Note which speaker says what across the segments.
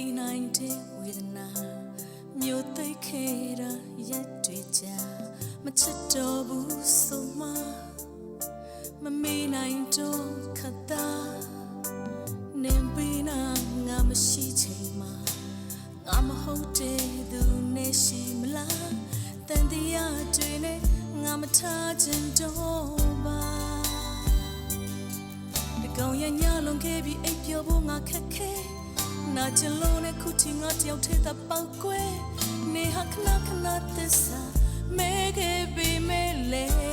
Speaker 1: သိနိုင်တဲ့ဝေဒနာမြို့သိခဲ့တာရက်တွေကြာမချစ်တော့ဘူးဆိုမှမမေးနိုင်တော့ခတ်တာနင်ပေးနာငါမရှိချိန်မှာငါမဟုတ်တဲ့သူနဲ့ရှိမလားတန်တရားတွေနဲ့ငါမထားခြင်းတော့ပါဒီကောင်ရညလုံးခဲ့ပြီးအိပ်ပျော်ဖို့ငါခက်ခဲ နာချင်လို့နဲ့ခုချင်ငါတယောက်ထဲသပောက်ကွယ်နေဟာခဏခဏသစ္စာမဲခဲ့ပြီးမဲလေ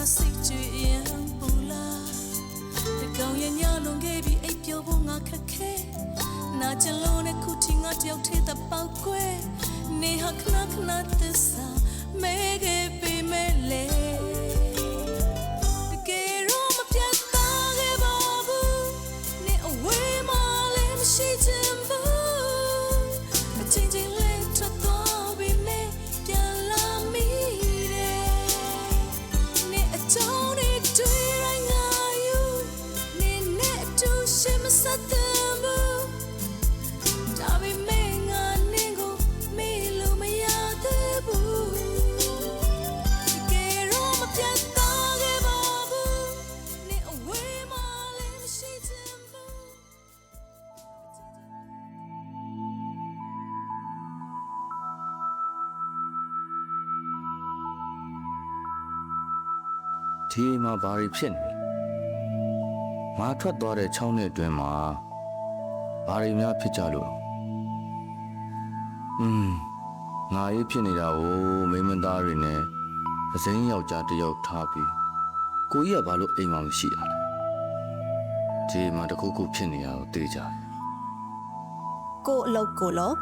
Speaker 1: ငါစိတ်ကြွေရင်ပူလားဒီကောင်ရညလုံးခဲ့ပြီးအိပ်ပျော်ဖို့ငါခက်ခဲနာချင်လို့နဲ့ခုထိငါတယောက်ထဲသပောက်ကွယ်နေဟာခဏခဏသစ္စာမဲခဲ့ ဒီအိမ်မှာဘာ
Speaker 2: တွေဖြစ်နေလဲငါထွက်သွားတဲ့ချောင်းတဲ့အတွင်းမှာဘာတွေများဖြစ်ကြလို့လဲอืมငါရေးဖြစ်နေတာကိုမိန်းမသားတွေနဲ့အစိမ်းယောက်ျားတစ်ယောက်ထားပြီးကိုကြီးကဘာလို့အိမ်မှာမရှိတာလဲဒီအိမ်မှာတစ်ခုခုဖြစ်နေရတော့သိကြတယ်
Speaker 3: ကို့အလုပ်ကိုလို့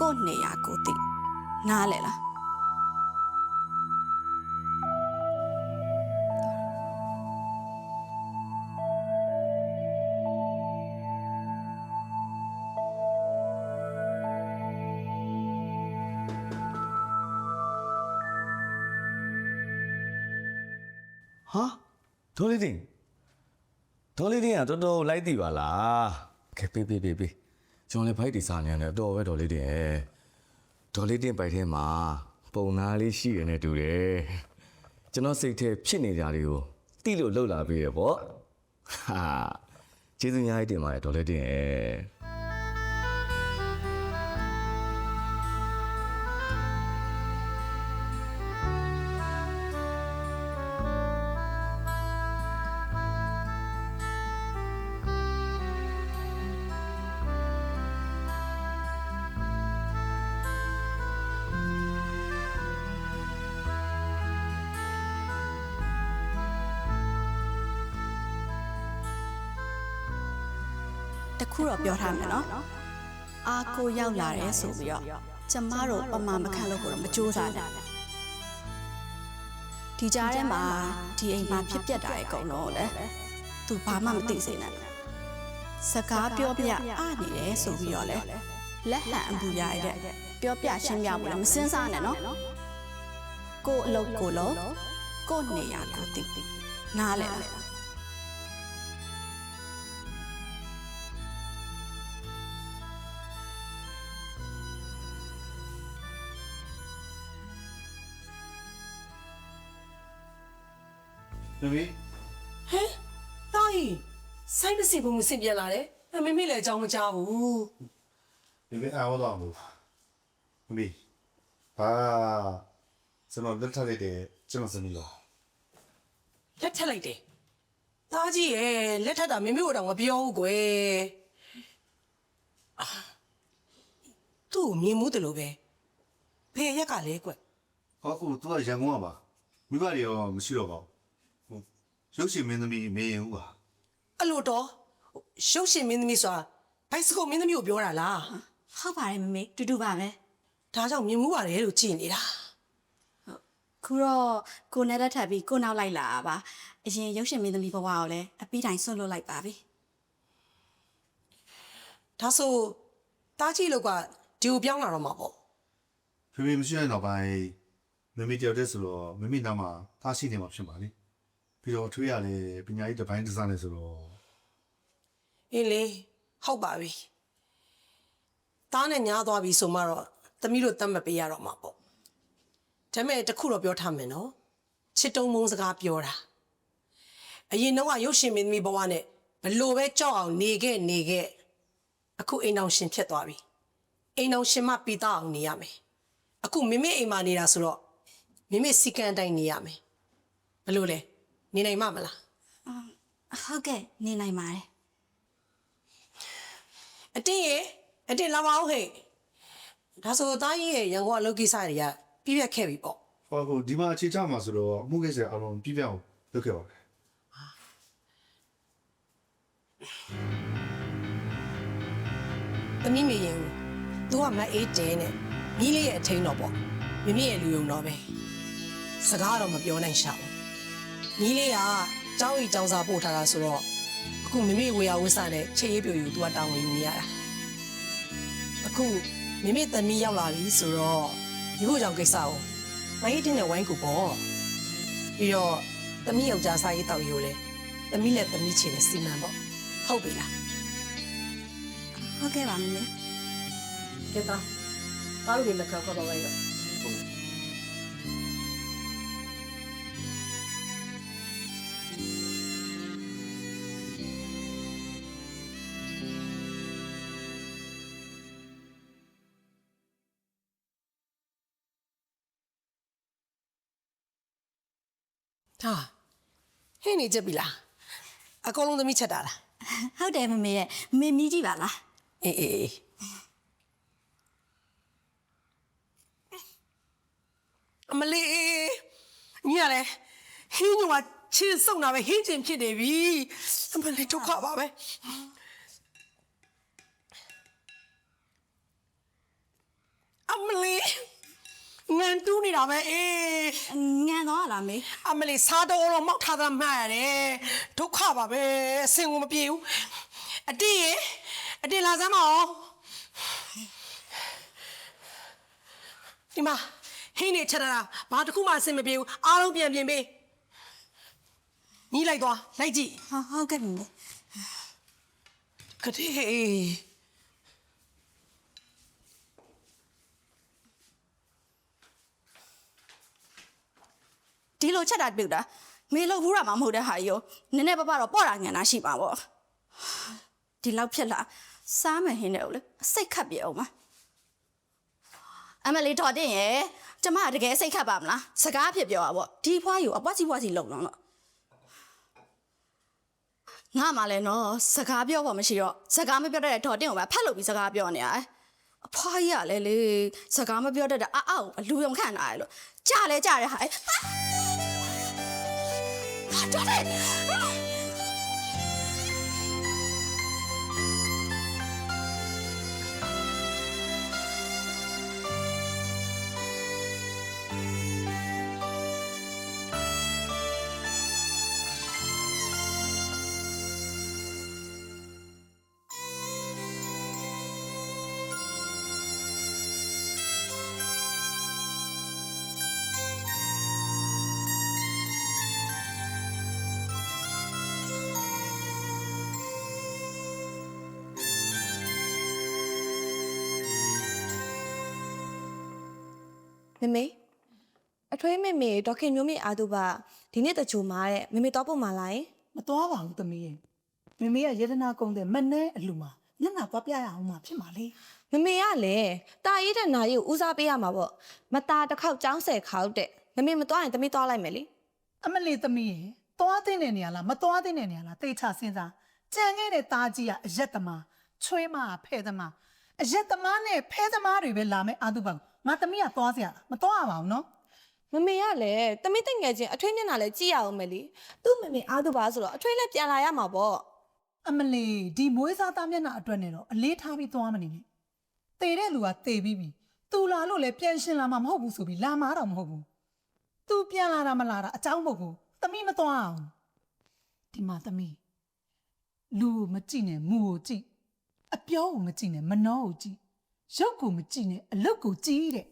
Speaker 3: ကို့နေရကိုသိနားလဲလား
Speaker 4: ဒေါ်လေးတင်ဒေါ်လေးတင်ကတော်တော်လိုက်တည်ပါလားကဲပေးပေးပေးပေးကျွန်တော်လည်းဖိုက်တီစားနေရတယ်တော်ပဲဒေါ်လေးတင်ရဲ့ဒေါ်လေးတင်ပိုက်ထဲမှာပုံနာလေးရှိရနေတူတယ်ကျွန်တော်စိတ်ထဲဖြစ်နေကြတွေကိုတိလို့လှုပ်လာပေးရပေါ့ဟာကျေးဇူးများကြီးတင်ပါတယ်ဒေါ်လေးတင်ရဲ့
Speaker 3: တခုတော့ပြောထားမယ်နော်အာကိုရောက်လာတယ်ဆိုပြီးတော့ကျမတို့ပမာမခံလို့ကိုတော့မကြိုးစားနဲ့ဒီကြားထဲမှာဒီအိမ်မှာဖြစ်ပျက်တာရဲ့အကုန်လုံးကိုလည်းသူဘာမှမသိစေနဲ့စကားပြောပြအနေတယ်ဆိုပြီးတော့လေလက်ဟန်အပူရရတဲ့ပြောပြရှင်းပြဖို့လည်းမစင်စားနဲ့နော်ကို့အလုပ်ကိုလို့ကို့နေရာကိုသိနားလဲလား
Speaker 5: မမေ
Speaker 6: ဟမ်တာကြီးစိုက်မစီဘူးမစင်ပြန်လာတယ်အမေမေလည်းအကြောင်းမကြားဘူး
Speaker 5: မမေအားတော့မမမေဘာကျွန်တော်လက်ထပ်လိုက်တယ်ကျွန်တော်စနေလို့
Speaker 6: လက်ထက်လိုက်တယ်တာကြီးရဲ့လက်ထက်တာမေမေကိုတော့မပြောဘူးကွယ်အာသူ့ကိုမြင်မှုတလို့ပဲဖေရက်ကလည်းကွယ်
Speaker 5: ဟောအခုသူကရန်ကုန်ကပါမိဘတွေရောမရှိတော့ပါဘူးဟို ရုပ်ရှင်မင်းသမီးမေရင်ဦးပါ
Speaker 6: အဲ့လိုတော့ရှုပ်ရှင်မင်းသမီးဆိုတာဘိုက်စကုတ်မင်းသမီးကိုပြောတာလား
Speaker 3: ဟုတ်ပါတယ်မမေတူတူပါပဲ
Speaker 6: ဒါကြောင့်မြင်မှုပါတယ်လို့ကြည်နေတာ
Speaker 3: ခုတော့ကိုနဲ့လက်ထပ်ပြီးကိုနောက်လိုက်လာတာပါအရင်ရုပ်ရှင်မင်းသမီးဘဝကိုလည်းအပီးတိုင်းဆွတ်လွတ်လိုက်ပါပြီ
Speaker 6: ဒါဆိုတာကြီးလောက်ကဒီကိုပြောင်းလာတော့မှာပေါ့
Speaker 5: ဖေဖေမရှိတဲ့နောက်ပိုင်းမမေတယောက်တည်းဆိုတော့မမေနားမှာသားရှိနေမှာဖြစ်ပါလေ ပြီးတော့ထွေးရလေပညာရေးတစ်ပိုင်းတစ်စားနေဆိုတော့
Speaker 6: အင်းလေဟုတ်ပါပြီတားနဲ့ညားသွားပြီဆိုမှတော့သမီးတို့တတ်မပေးရတော့မှာပေါ့ဒါပေမဲ့တစ်ခုတော့ပြောထားမယ်နော်ချစ်တုံးမုန်းစကားပြောတာအရင်တော့ကရုပ်ရှင်မင်းသမီးဘဝနဲ့ဘလို့ပဲကြောက်အောင်နေခဲ့နေခဲ့အခုအိမ်အောင်ရှင်ဖြစ်သွားပြီအိမ်အောင်ရှင်မပြီးသားအောင်နေရမယ်အခုမိမိအိမ်မှာနေတာဆိုတော့မိမိစီကံအတိုင်းနေရမယ်ဘလို့လဲ နေနိုင်မှာမလား
Speaker 3: ဟုတ်ကဲ့နေနိုင်ပါတယ်
Speaker 6: အတင်းရဲ့အတင်းလာပါဦးဟဲ့ဒါဆိုသားကြီးရဲ့ရန်ကုန်အလုပ်ကိစ္စတွေကပြည့်ပြတ်ခဲ့ပြီပေါ့
Speaker 5: ဟောအခုဒီမှာအခြေချမှာဆိုတော့အမှုကိစ္စအလုံးပြပြအောင်လုပ်ခဲ့ပါမယ်
Speaker 6: သမီးမေရင်ဦးသူကမအေးတဲနဲ့မိလေးရဲ့အထိန်တော့ပေါ့မိမိရဲ့လူယုံတော့ပဲစကားတော့မပြောနိုင်ရှာဘူး မိလေးကကျောင်းကြီးကျောင်းစာပို့ထားတာဆိုတော့အခုမိမိဝေယဝစ္စနဲ့ချေရေးပြူယူသူကတောင်းဝင်ယူနေရတာအခုမိမိသမီးရောက်လာပြီဆိုတော့ဒီကိုကြောင့်ကိစ္စကိုမအေးတင်းနဲ့ဝိုင်းကူပေါ့ပြီးတော့သမီးယောက်ျားစားရေးတောက်ယူလေသမီးနဲ့သမီးချေနဲ့စီမံပေါ့ဟုတ်ပြီလား
Speaker 3: ဟုတ်ကဲ့ပါမမေ
Speaker 6: ကဲပါဘာလို့ဒီမကောက်ခေါ်တော့လို ဟာဟင်းနေကြပြီလားအကုန်လုံးသမီးချက်တာလား
Speaker 3: ဟုတ်တယ်မမေရဲ့မမေမြည်ကြည့်ပါလား
Speaker 6: အေးအေးအေးအမလေးညီရလေဟင်းညောချင်းစုံတာပဲဟင်းချင်းဖြစ်နေပြီအမလေးဒုက္ခပါပဲအမလေး ငန်တူးနေတာပဲအေး
Speaker 3: ငန်သွားလားမေ
Speaker 6: အမလေးစားတော့တော့မောက်ထားတာမှတ်ရတယ်ဒုက္ခပါပဲအစင်ကိုမပြေဘူးအတိရေအတင်လာစမ်းမအောင်ဒီမှာဟင်းနေချက်တာဘာတစ်ခုမှအစင်မပြေဘူးအားလုံးပြန်ပြင်ပေးညီးလိုက်သွားလိုက်ကြည့်
Speaker 3: ဟုတ်ဟုတ်ကဲ့မမေ
Speaker 6: ကတိ
Speaker 3: လိုချက်တာပြုတ်တာမေလို့ဘူးတာမှမဟုတ်တဲ့ဟာကြီးရောနည်းနည်းပပတော့ပေါ့တာငန်တာရှိပါပေါ့ဒီလောက်ဖြစ်လာစားမယ်ဟင်းတယ်ကိုလေအစိတ်ခတ်ပြအောင်ပါအမလေးတော်တင်ရဲ့ကျမကတကယ်စိတ်ခတ်ပါမလားစကားဖြစ်ပြောတာပေါ့ဒီဖွားယူအပွားကြီးပွားကြီးလုံတော့တော့ငါမှလည်းနော်စကားပြောဖို့မရှိတော့စကားမပြောတတ်တဲ့တော်တင်ကိုပဲဖတ်လို့ပြီးစကားပြောနေရတယ်အဖွားကြီးကလည်းလေစကားမပြောတတ်တဲ့အာအောက်အလူယုံခန့်တာရလို့ကြားလဲကြားရဟာဟာ တော်
Speaker 7: မမေအထွေးမေမေဒေါခင်မျိုးမေအားတို့ပါဒီနေ့တချို့မှာတဲ့မမေတော့ပုံမှာလားယင်
Speaker 8: မသွားပါဘူးသမီးရဲ့မမေကယေဒနာကုန်းတဲ့မနဲ့အလူမှာညနာသွားပြရအောင်မှာဖြစ်မှာလေ
Speaker 7: မမေကလည်းတာရေးတဲ့နာရေးကိုဦးစားပေးရမှာပေါ့မตาတစ်ခေါက်ចောင်းဆယ်ခေါက်တဲ့မမေမသွားရင်တမီးသွားလိုက်မယ်လေ
Speaker 8: အမလီသမီးရဲ့သွားတဲ့နေရာလားမသွားတဲ့နေရာလားတိတ်ချစဉ်းစားကြံခဲ့တဲ့သားကြီးကအရက်သမားချွေးမဖဲသမားအရက်သမားနဲ့ဖဲသမားတွေပဲလာမယ်အာတုပံ ငါသမီးကသွားစရာလားမသွားရပါဘူးနော်
Speaker 7: မမေကလည်းတမီးတငယ်ချင်းအထွေးမျက်နှာလည်းကြည့်ရအောင်မယ်လေသူ့မမေအားတို့ပါဆိုတော့အထွေးလည်းပြန်လာရမှာပေါ့
Speaker 8: အမလီဒီမွေးစားသားမျက်နှာအတွက်နဲ့တော့အလေးထားပြီးသွားမနေနဲ့တေတဲ့လူကတေပြီးပြီသူလာလို့လည်းပြန်ရှင်လာမှာမဟုတ်ဘူးဆိုပြီးလာမှာတော့မဟုတ်ဘူးသူပြန်လာတာမလာတာအကြောင်းမဟုတ်ဘူးသမီးမသွားအောင်ဒီမှာသမီးလူကိုမကြည့်နဲ့မူကိုကြည့်အပြောကိုမကြည့်နဲ့မနှောကိုကြည့် ရုပ်ကိုမကြည့်နဲ့အလုတ်ကိုကြည့်တဲ့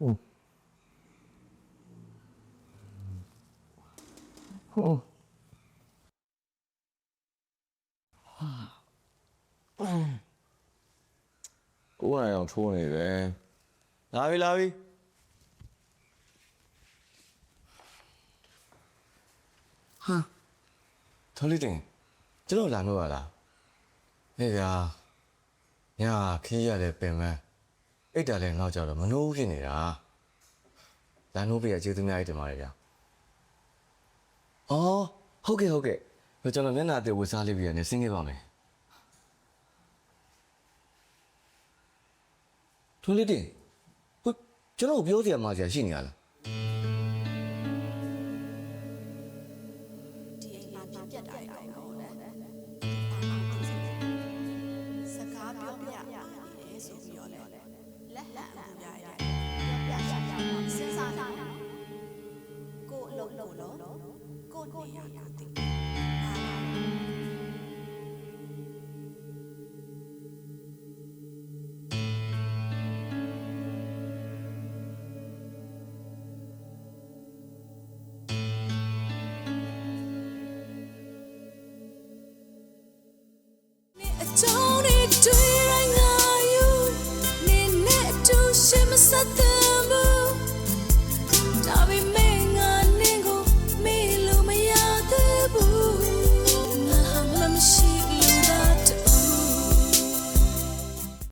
Speaker 4: ကိုယ်တိုင်အောင်ထိုးနေတယ်လာပြီလာပြီဟာတော်လေးတင်ကျွန်တော်လာလို့ရလားဟဲ့ဗျာညာခင်းရတယ်ပင်မ အိတ်တာလည်းနောက်ကြတော့မနှိုးဖြစ်နေတာလာနှိုးပြရကျေးဇူးများကြီးတင်ပါတယ်ဗျာအော်ဟုတ်ကဲ့ဟုတ်ကဲ့ကျွန်တော်မျက်နှာအသေးဝတ်စားလေးပြရနေဆင်းခဲ့ပါမယ်ထွန်းလေးတင်ဟိုကျွန်တော်ပြောစရာမှစရာရှိနေရလား
Speaker 3: ဒီအိမ်မှာပြပြတာရအောင် ကိုနေ